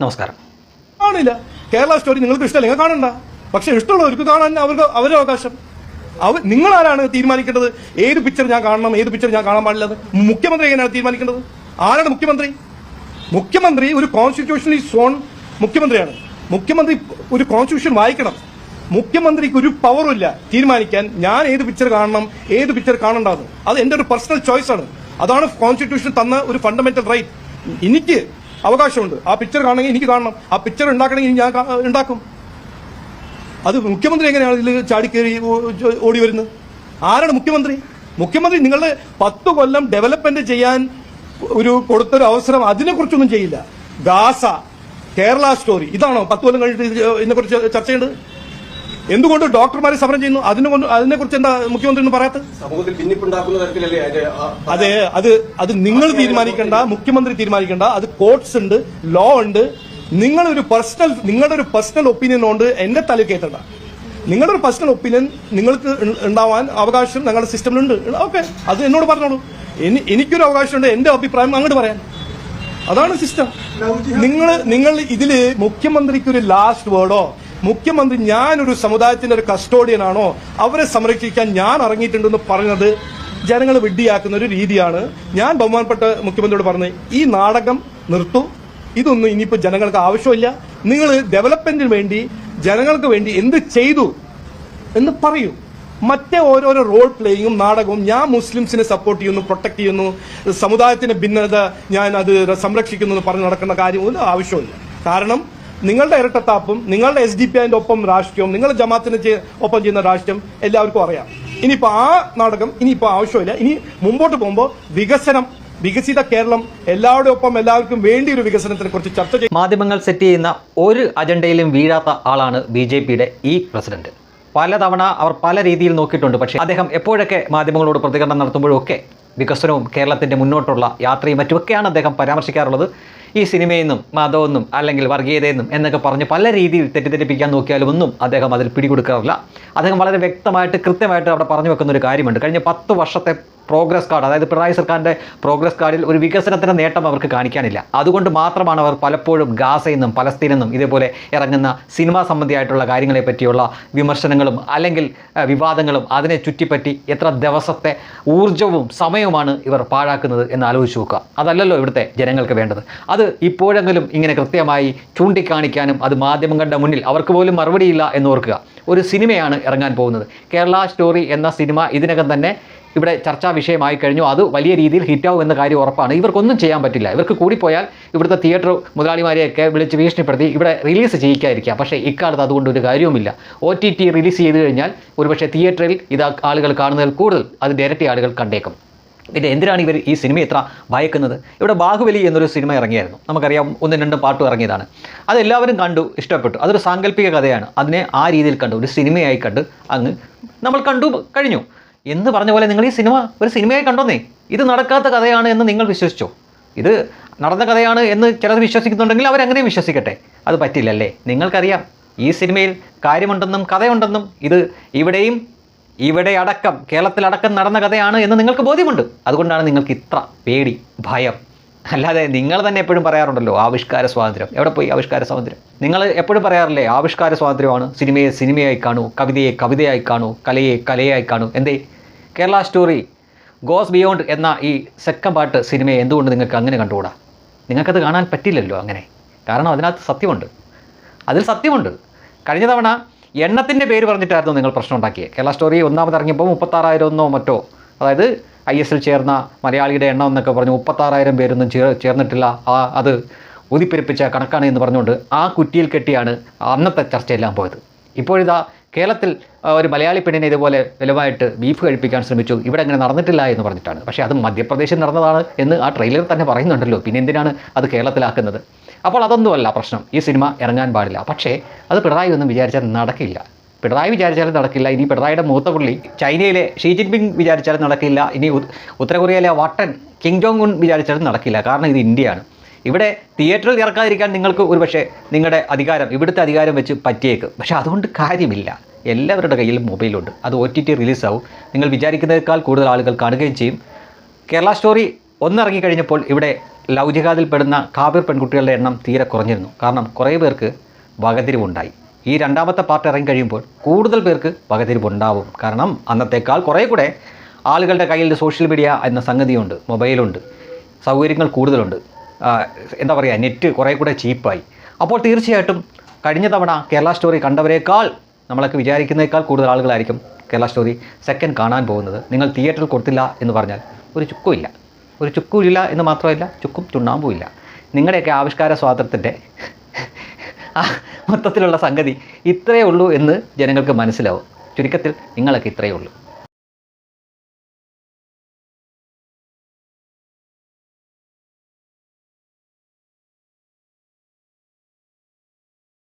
നമസ്കാരം. കാണില്ല. കേരള സ്റ്റോറി നിങ്ങൾക്ക് ഇഷ്ടമല്ല? നിങ്ങൾ കാണണ്ട. പക്ഷെ ഇഷ്ടമുള്ളവർക്ക് കാണാൻ അവർക്ക് അവരുടെ അവകാശം. അവർ നിങ്ങളാരാണ് തീരുമാനിക്കേണ്ടത്? ഏത് പിക്ചർ ഞാൻ കാണണം? ഏത് പിക്ചർ ഞാൻ കാണാൻ പാടില്ലെന്ന് മുഖ്യമന്ത്രി എങ്ങനെയാണ് തീരുമാനിക്കേണ്ടത്? ആരാണ് മുഖ്യമന്ത്രി? മുഖ്യമന്ത്രി ഒരു കോൺസ്റ്റിറ്റ്യൂഷണലി സോൺ മുഖ്യമന്ത്രിയാണ്. മുഖ്യമന്ത്രി ഒരു കോൺസ്റ്റിറ്റ്യൂഷൻ വായിക്കണം. മുഖ്യമന്ത്രിക്ക് ഒരു പവറും ഇല്ല. തീരുമാനിക്കാൻ ഞാൻ ഏത് പിക്ചർ കാണണം? ഏത് പിക്ചർ കാണണ്ടെന്ന്. അത് എന്റെ ഒരു പേഴ്സണൽ ചോയ്സ് ആണ്. അതാണ് കോൺസ്റ്റിറ്റ്യൂഷൻ തന്ന ഒരു ഫണ്ടമെന്റൽ റൈറ്റ് എനിക്ക് അവകാശമുണ്ട്. ആ പിക്ചർ കാണണമെങ്കിൽ എനിക്ക് കാണണം. ആ പിക്ചർ ഉണ്ടാക്കണമെങ്കിൽ ഞാൻ ഉണ്ടാക്കും. അത് മുഖ്യമന്ത്രി എങ്ങനെയാണ് ഇതിൽ ചാടിക്കേറി ഓടി വരുന്നത്? ആരാണ് മുഖ്യമന്ത്രി? മുഖ്യമന്ത്രി നിങ്ങളുടെ പത്ത് കൊല്ലം ഡെവലപ്മെന്റ് ചെയ്യാൻ ഒരു കൊടുത്തൊരു അവസരം അതിനെക്കുറിച്ചൊന്നും ചെയ്യില്ല. ഗാസ കേരള സ്റ്റോറി ഇതാണോ പത്ത് കൊല്ലം കഴിഞ്ഞിട്ട് ഇതിനെക്കുറിച്ച് ചർച്ച എന്തുകൊണ്ട് ഡോക്ടർമാരെ സമരം ചെയ്യുന്നു? അതിനെ കൊണ്ട് അതിനെക്കുറിച്ച് എന്താ മുഖ്യമന്ത്രി ഒന്നും പറയാത്തത്? സമൂഹത്തിൽ ഭിന്നിപ്പുണ്ടാക്കുന്ന തരത്തിലല്ലേ അതെ അത് അത് നിങ്ങൾ തീരുമാനിക്കേണ്ട മുഖ്യമന്ത്രി തീരുമാനിക്കേണ്ട. അത് കോർട്സ് ഉണ്ട് ലോ ഉണ്ട്. നിങ്ങളൊരു പേഴ്സണൽ നിങ്ങളുടെ ഒരു പേഴ്സണൽ ഒപ്പീനിയൻ കൊണ്ട് എന്റെ തല കയറ്റണ്ട. നിങ്ങളുടെ ഒരു പേഴ്സണൽ ഒപ്പീനിയൻ നിങ്ങൾക്ക് ഉണ്ടാവാൻ അവകാശം ഞങ്ങളുടെ സിസ്റ്റമിലുണ്ട് ഓക്കെ അത് എന്നോട് പറഞ്ഞോളൂ. ഇനി എനിക്കൊരു അവകാശമുണ്ട് എന്റെ അഭിപ്രായം അങ്ങോട്ട് പറയാൻ. അതാണ് സിസ്റ്റം നിങ്ങൾ നിങ്ങൾ ഇതിൽ മുഖ്യമന്ത്രിക്ക് ഒരു ലാസ്റ്റ് വേർഡോ മുഖ്യമന്ത്രി ഞാനൊരു സമുദായത്തിന്റെ ഒരു കസ്റ്റോഡിയൻ ആണോ? അവരെ സംരക്ഷിക്കാൻ ഞാൻ ഇറങ്ങിയിട്ടുണ്ടെന്ന് പറഞ്ഞത് ജനങ്ങൾ വിഡ്ഢിയാക്കുന്ന ഒരു രീതിയാണ്. ഞാൻ ബഹുമാനപ്പെട്ട മുഖ്യമന്ത്രിയോട് പറഞ്ഞത് ഈ നാടകം നിർത്തു. ഇതൊന്നും ഇനിയിപ്പോൾ ജനങ്ങൾക്ക് ആവശ്യമില്ല. നിങ്ങൾ ഡെവലപ്മെന്റിന് വേണ്ടി ജനങ്ങൾക്ക് വേണ്ടി എന്ത് ചെയ്തു എന്ന് പറയൂ. മറ്റേ ഓരോരോ റോൾ പ്ലേയിങ്ങും നാടകവും ഞാൻ മുസ്ലിംസിനെ സപ്പോർട്ട് ചെയ്യുന്നു പ്രൊട്ടക്ട് ചെയ്യുന്നു. സമുദായത്തിന്റെ ഭിന്നത ഞാൻ അത് സംരക്ഷിക്കുന്നു എന്ന് പറഞ്ഞ് നടക്കുന്ന കാര്യമൊന്നും ആവശ്യമില്ല. കാരണം നിങ്ങളുടെ ഇരട്ടത്താപ്പും നിങ്ങളുടെ എസ് ഡി പി ഐന്റെ ഒപ്പം രാഷ്ട്രീയവും നിങ്ങൾ ജമാത്തിന് ഒപ്പം ചെയ്യുന്ന രാഷ്ട്രീയം എല്ലാവർക്കും അറിയാം. ഇനിയിപ്പോ ആ നാടകം ഇനിയിപ്പോ ആവശ്യമില്ല. ഇനി മുമ്പോട്ട് പോകുമ്പോൾ വികസനം വികസിത കേരളം എല്ലാവരുടെ ഒപ്പം എല്ലാവർക്കും വേണ്ടി ഒരു വികസനത്തിനെ കുറിച്ച് ചർച്ച ചെയ്യും മാധ്യമങ്ങൾ സെറ്റ് ചെയ്യുന്ന ഒരു അജണ്ടയിലും വീഴാത്ത ആളാണ് ബി ജെ പിയുടെ ഈ പ്രസിഡന്റ്. പലതവണ അവർ പല രീതിയിൽ നോക്കിയിട്ടുണ്ട്. പക്ഷേ അദ്ദേഹം എപ്പോഴൊക്കെ മാധ്യമങ്ങളോട് പ്രതികരണം നടത്തുമ്പോഴൊക്കെ വികസനവും കേരളത്തിന്റെ മുന്നോട്ടുള്ള യാത്രയും മറ്റുമൊക്കെയാണ് അദ്ദേഹം പരാമർശിക്കാറുള്ളത്. ഈ സിനിമയെന്നും മതമെന്നും അല്ലെങ്കിൽ വർഗീയതയെന്നും എന്നൊക്കെ പറഞ്ഞ് പല രീതിയിൽ തെറ്റിദ്ധരിപ്പിക്കാൻ നോക്കിയാലും ഒന്നും അദ്ദേഹം അതിൽ പിടികൊടുക്കാറില്ല. അദ്ദേഹം വളരെ വ്യക്തമായിട്ട് കൃത്യമായിട്ട് അവിടെ പറഞ്ഞു വെക്കുന്ന ഒരു കാര്യമുണ്ട്. കഴിഞ്ഞ പത്ത് വർഷത്തെ പ്രോഗ്രസ് കാർഡ് അതായത് പിണറായി സർക്കാരിന്റെ പ്രോഗ്രസ് കാർഡിൽ ഒരു വികസനത്തിന്റെ നേട്ടം അവർക്ക് കാണിക്കാനില്ല. അതുകൊണ്ട് മാത്രമാണ് അവർ പലപ്പോഴും ഗാസയിൽ നിന്നും നിന്നും ഇതേപോലെ ഇറങ്ങുന്ന സിനിമാ സംബന്ധിയായിട്ടുള്ള കാര്യങ്ങളെ പറ്റിയുള്ള വിമർശനങ്ങളും അല്ലെങ്കിൽ വിവാദങ്ങളും അതിനെ ചുറ്റിപ്പറ്റി എത്ര ദിവസത്തെ ഊർജവും സമയവുമാണ് ഇവർ പാഴാക്കുന്നത് എന്ന് ആലോചിച്ച് നോക്കുക. അതല്ലല്ലോ ഇവിടുത്തെ ജനങ്ങൾക്ക് വേണ്ടത്. അത് ഇപ്പോഴെങ്കിലും ഇങ്ങനെ കൃത്യമായി ചൂണ്ടിക്കാണിക്കാനും അത് മാധ്യമങ്ങളുടെ മുന്നിൽ അവർക്ക് പോലും മറുപടിയില്ല എന്ന് ഓർക്കുക. ഒരു സിനിമയാണ് ഇറങ്ങാൻ പോകുന്നത്. കേരള സ്റ്റോറി എന്ന സിനിമ ഇതിനകം തന്നെ ഇവിടെ ചർച്ചാ വിഷയമായി കഴിഞ്ഞു. അത് വലിയ രീതിയിൽ ഹിറ്റാവും എന്ന കാര്യം ഉറപ്പാണ്. ഇവർക്കൊന്നും ചെയ്യാൻ പറ്റില്ല. ഇവർക്ക് കൂടിപ്പോയാൽ ഇവിടുത്തെ തിയേറ്റർ മുതലാളിമാരെയൊക്കെ വിളിച്ച് ഭീഷണിപ്പെടുത്തി ഇവിടെ റിലീസ് ചെയ്യിക്കാതിരിക്കുക പക്ഷേ ഇക്കാലത്ത് അതുകൊണ്ട് ഒരു കാര്യവുമില്ല. ഒ ടി ടി റിലീസ് ചെയ്ത് കഴിഞ്ഞാൽ ഒരുപക്ഷെ തിയേറ്ററിൽ ഇത് ആളുകൾ കാണുന്നതിൽ കൂടുതൽ അത് ഡയറക്റ്റ് ആളുകൾ കണ്ടേക്കും. പിന്നെ എന്തിനാണ് ഇവർ ഈ സിനിമ ഇത്ര ഭയക്കുന്നത്? ഇവിടെ ബാഹുബലി എന്നൊരു സിനിമ ഇറങ്ങിയായിരുന്നു. നമുക്കറിയാം ഒന്നും രണ്ടും പാട്ടും ഇറങ്ങിയതാണ്. അതെല്ലാവരും കണ്ടു ഇഷ്ടപ്പെട്ടു. അതൊരു സാങ്കല്പിക കഥയാണ്. അതിനെ ആ രീതിയിൽ കണ്ടു. ഒരു സിനിമയായി കണ്ട് അങ്ങ് നമ്മൾ കണ്ടു കഴിഞ്ഞു. എന്ന് പറഞ്ഞ പോലെ നിങ്ങൾ ഈ സിനിമ ഒരു സിനിമയായി കണ്ടോന്നേ. ഇത് നടക്കാത്ത കഥയാണ് എന്ന് നിങ്ങൾ വിശ്വസിച്ചോ? ഇത് നടന്ന കഥയാണ് എന്ന് ചിലർ വിശ്വസിക്കുന്നുണ്ടെങ്കിൽ അവരങ്ങനെ വിശ്വസിക്കട്ടെ. അത് പറ്റില്ലല്ലേ? നിങ്ങൾക്കറിയാം ഈ സിനിമയിൽ കാര്യമുണ്ടെന്നും കഥയുണ്ടെന്നും ഇത് ഇവിടെയും ഇവിടെ അടക്കം കേരളത്തിലടക്കം നടന്ന കഥയാണ് എന്ന് നിങ്ങൾക്ക് ബോധ്യമുണ്ട്. അതുകൊണ്ടാണ് നിങ്ങൾക്ക് ഇത്ര പേടി ഭയം. അല്ലാതെ നിങ്ങൾ തന്നെ എപ്പോഴും പറയാറുണ്ടല്ലോ ആവിഷ്കാര സ്വാതന്ത്ര്യം. എവിടെ പോയി ആവിഷ്കാര സ്വാതന്ത്ര്യം? നിങ്ങൾ എപ്പോഴും പറയാറില്ലേ ആവിഷ്കാര സ്വാതന്ത്ര്യമാണ്. സിനിമയെ സിനിമയായി കാണൂ കവിതയെ കവിതയായി കാണൂ കലയെ കലയായി കാണൂ. എന്തേ? കേരള സ്റ്റോറി ഗോസ് ബിയോണ്ട് എന്ന ഈ സെക്കൻഡ് പാർട്ട് സിനിമയെ എന്തുകൊണ്ട് നിങ്ങൾക്ക് അങ്ങനെ കണ്ടുകൂടാ? നിങ്ങൾക്കത് കാണാൻ പറ്റില്ലല്ലോ അങ്ങനെ. കാരണം അതിനകത്ത് സത്യമുണ്ട്. അതിൽ സത്യമുണ്ട്. കഴിഞ്ഞ തവണ എണ്ണത്തിന്റെ പേര് പറഞ്ഞിട്ടായിരുന്നു നിങ്ങൾ പ്രശ്നം ഉണ്ടാക്കിയത് കേരള സ്റ്റോറി ഒന്നാമത് ഇറങ്ങിയപ്പോൾ മുപ്പത്താറായിരം ഒന്നോ മറ്റോ അതായത് ഐ എസിൽ ചേർന്ന മലയാളിയുടെ എണ്ണം എന്നൊക്കെ പറഞ്ഞ് മുപ്പത്താറായിരം പേരൊന്നും ചേർ ചേർന്നിട്ടില്ല. ആ അത് ഊതിപ്പെരുപ്പിച്ച കണക്കാണ് എന്ന് പറഞ്ഞുകൊണ്ട് ആ കുറ്റിയിൽ കെട്ടിയാണ് അന്നത്തെ ചർച്ചയെല്ലാം പോയത്. ഇപ്പോഴിതാ കേരളത്തിൽ ഒരു മലയാളി പെണ്ണിനെ ഇതുപോലെ വിലമായിട്ട് ബീഫ് കഴിപ്പിക്കാൻ ശ്രമിച്ചു. ഇവിടെ അങ്ങനെ നടന്നിട്ടില്ല എന്ന് പറഞ്ഞിട്ടാണ്. പക്ഷേ അത് മധ്യപ്രദേശിൽ നടന്നതാണ് എന്ന് ആ ട്രെയിലർ തന്നെ പറയുന്നുണ്ടല്ലോ. പിന്നെ എന്തിനാണ് അത് കേരളത്തിലാക്കുന്നത്? അപ്പോൾ അതൊന്നുമല്ല പ്രശ്നം. ഈ സിനിമ ഇറങ്ങാൻ പാടില്ല. പക്ഷേ അത് പിണറായി ഒന്നും വിചാരിച്ചാൽ നടക്കില്ല. പിണറായി വിചാരിച്ചാലും നടക്കില്ല. ഇനി പിണറായിയുടെ മൂത്ത പുള്ളി ചൈനയിലെ ഷീ ജിൻപിങ് വിചാരിച്ചാലും നടക്കില്ല. ഇനി ഉത്തരകൊറിയയിലെ ഉത്തര കൊറിയയിലെ വട്ടൻ കിങ് ജോങ് ഉൺ വിചാരിച്ചാലും നടക്കില്ല. കാരണം ഇത് ഇന്ത്യയാണ്. ഇവിടെ തിയേറ്ററിൽ ഇറക്കാതിരിക്കാൻ നിങ്ങൾക്ക് ഒരു പക്ഷേ നിങ്ങളുടെ അധികാരം ഇവിടുത്തെ അധികാരം വെച്ച് പറ്റിയേക്കും. പക്ഷേ അതുകൊണ്ട് കാര്യമില്ല. എല്ലാവരുടെ കയ്യിലും മൊബൈലുണ്ട്. അത് ഒ ടി ടി റിലീസാവും. നിങ്ങൾ വിചാരിക്കുന്നതിനേക്കാൾ കൂടുതൽ ആളുകൾ കാണുകയും ചെയ്യും. കേരള സ്റ്റോറി ഒന്നിറങ്ങിക്കഴിഞ്ഞപ്പോൾ ഇവിടെ ലവ് ജിഹാദിൽ പെടുന്ന കാബിർ പെൺകുട്ടികളുടെ എണ്ണം തീരെ കുറഞ്ഞിരുന്നു. കാരണം കുറേ പേർക്ക് വകതിരിവുണ്ടായി. ഈ രണ്ടാമത്തെ പാർട്ട് ഇറങ്ങി കഴിയുമ്പോൾ കൂടുതൽ പേർക്ക് വകതിരിവുണ്ടാവും കാരണം അന്നത്തേക്കാൾ കുറേ കൂടെ ആളുകളുടെ കയ്യിൽ സോഷ്യൽ മീഡിയ എന്ന സംഗതിയുണ്ട് മൊബൈലുണ്ട് സൗകര്യങ്ങൾ കൂടുതലുണ്ട്. എന്താ പറയുക നെറ്റ് കുറേ കൂടെ ചീപ്പായി. അപ്പോൾ തീർച്ചയായിട്ടും കഴിഞ്ഞ തവണ കേരള സ്റ്റോറി കണ്ടവരേക്കാൾ നമ്മളൊക്കെ വിചാരിക്കുന്നേക്കാൾ കൂടുതൽ ആളുകളായിരിക്കും കേരള സ്റ്റോറി സെക്കൻഡ് കാണാൻ പോകുന്നത്. നിങ്ങൾ തിയേറ്ററിൽ കൊടുത്തില്ല എന്ന് പറഞ്ഞാൽ ഒരു ചുക്കുമില്ല. ഒരു ചുക്കുമില്ല എന്ന് മാത്രമല്ല ചുക്കും ചുണ്ണാമ്പുമില്ല. നിങ്ങളുടെയൊക്കെ ആവിഷ്കാര സ്വാതന്ത്ര്യത്തിന്റെ മൊത്തത്തിലുള്ള സംഗതി ഇത്രയേ ഉള്ളൂ എന്ന് ജനങ്ങൾക്ക് മനസ്സിലാവും. ചുരുക്കത്തിൽ നിങ്ങളൊക്കെ ഇത്രയേ ഉള്ളൂ.